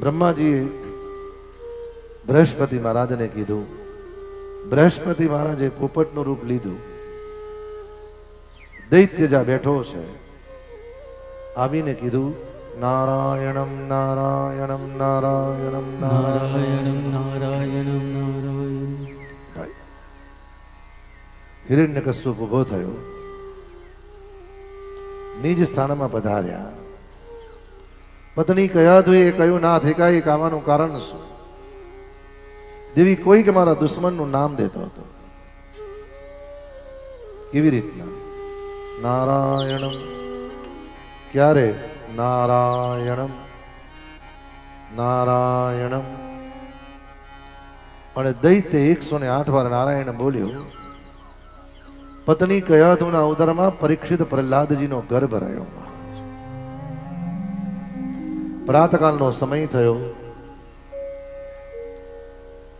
બ્રહ્માજીએ બૃહસ્પતિ મહારાજને કીધું બૃહસ્પતિ મહારાજે પોપટનું રૂપ લીધું. દૈત્ય જ્યાં બેઠો છે આવીને કીધું નારાયણમ નારાયણમ નારાયણમ નારાયણ નારાયણમ નારાયણમ નારાયણ. હિરણ્ય કશ્યપ ઊભો થયો. નિજ સ્થાનમાં પધાર્યા. પત્ની કયા જોઈએ એ કયું ના થેકાય કાવાનું કારણ શું? દેવી કોઈ કે મારા દુશ્મનનું નામ દેતો હતો. કેવી રીતના? નારાયણમ. ક્યારે? નારાયણમ. નારાયણમ. અને દૈત્ય એકસો ને આઠ વાર નારાયણ બોલ્યો, પત્ની કયા તુના ઉદરમાં પરીક્ષિત પ્રહલાદજીનો ગર્ભ રહ્યો. પ્રાતકાલનો સમય થયો.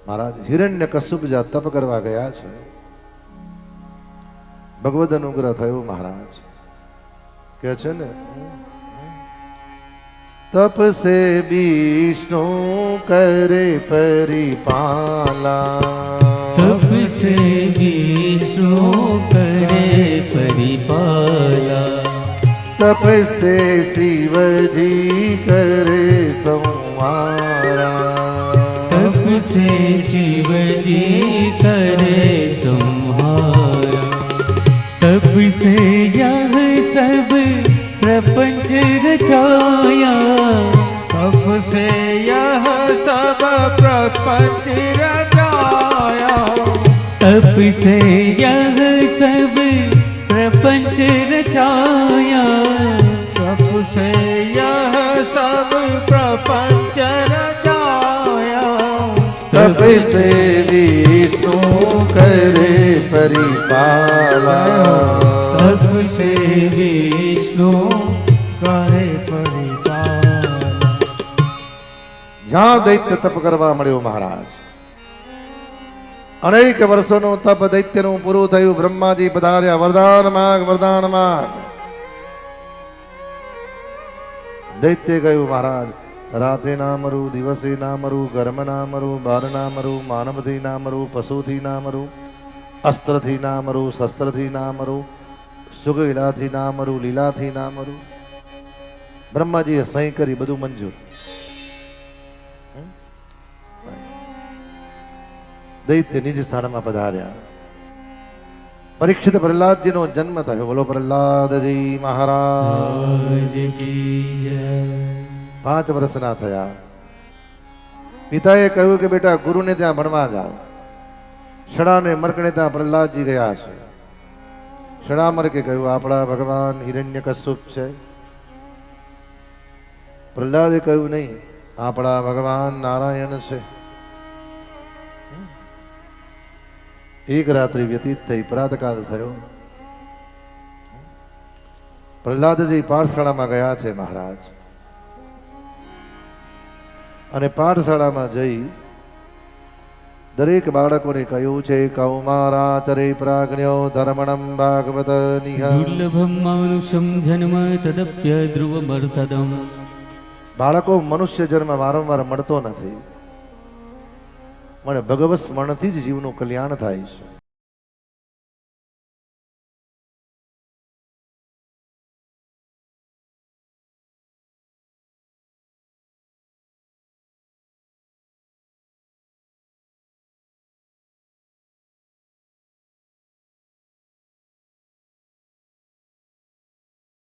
મહારાજ હિરણ્ય કશુપ જા તપ કરવા ગયા છે. ભગવદ અનુગ્રહ થયો મહારાજ. કે છે ને તપ સે વિષ્ણુ કરે પરિપાલા. તપ સે વિષ્ણુ તપસે શિવજી કરે સંહારા તપસે શિવજી કરે સંહારા તપસે યહ સબ પ્રપંચ રચાયા તપસે યહ સબ પ્રપંચ રચાયા તપસે યહ સબ से यह सब प्रपंच रचाया तब से यह सब प्रपंच रचाया तप से विष्णु करे परिपाला तब से विष्णु करे परिपाल જ્યાં દૈત્ય તપ કરવા મળ્યો મહારાજ અનેક વર્ષોનું તપ દૈત્યનું પૂરું થયું. બ્રહ્માજી પધાર્યા. વરદાન માગ વરદાન માગ. દૈત્ય કહ્યું, મહારાજ, રાતે ના મરું દિવસે ના મરું ગર્મ ના મરું બાર ના મરું માનવથી ના મરું પશુથી ના મરું અસ્ત્રથી ના મરું શસ્ત્રથી ના મરું સુગીલાથી ના મરું લીલાથી ના મરું બ્રહ્માજીએ સહી કરી, બધું મંજૂર. દૈત્ય નિજ સ્થાનમાં પધાર્યા પરીક્ષિત પ્રહલાદજીનો જન્મ થયો બોલો પ્રહલાદજી મહારાજ પાંચ વર્ષના થયા પિતાએ કહ્યું કે બેટા ગુરુને ત્યાં ભણવા જાઓ શણાને મરકણે ત્યાં પ્રહલાદજી ગયા છે શણા મરકે કહ્યું આપણા ભગવાન હિરણ્ય કશુપ છે પ્રહલાદે કહ્યું નહીં આપણા ભગવાન નારાયણ છે એક રાત્રિ વ્યતીત થઈ પ્રાતકાલ થયો. પ્રહલાદજી પાઠશાળામાં ગયા છે મહારાજ. અને પાઠશાળામાં જઈ દરેક બાળકોને કહ્યું છે કૌમારાચરે પ્રાજ્ઞો ધર્મણમ ભાગવત દુર્લભમ માનુષમ જન્મ તદપ્ય ધ્રુવમર્થદમ. બાળકો મનુષ્ય જન્મ વારંવાર મળતો નથી. પણ ભગવત સ્મરણથી જ જીવનું કલ્યાણ થાય છે.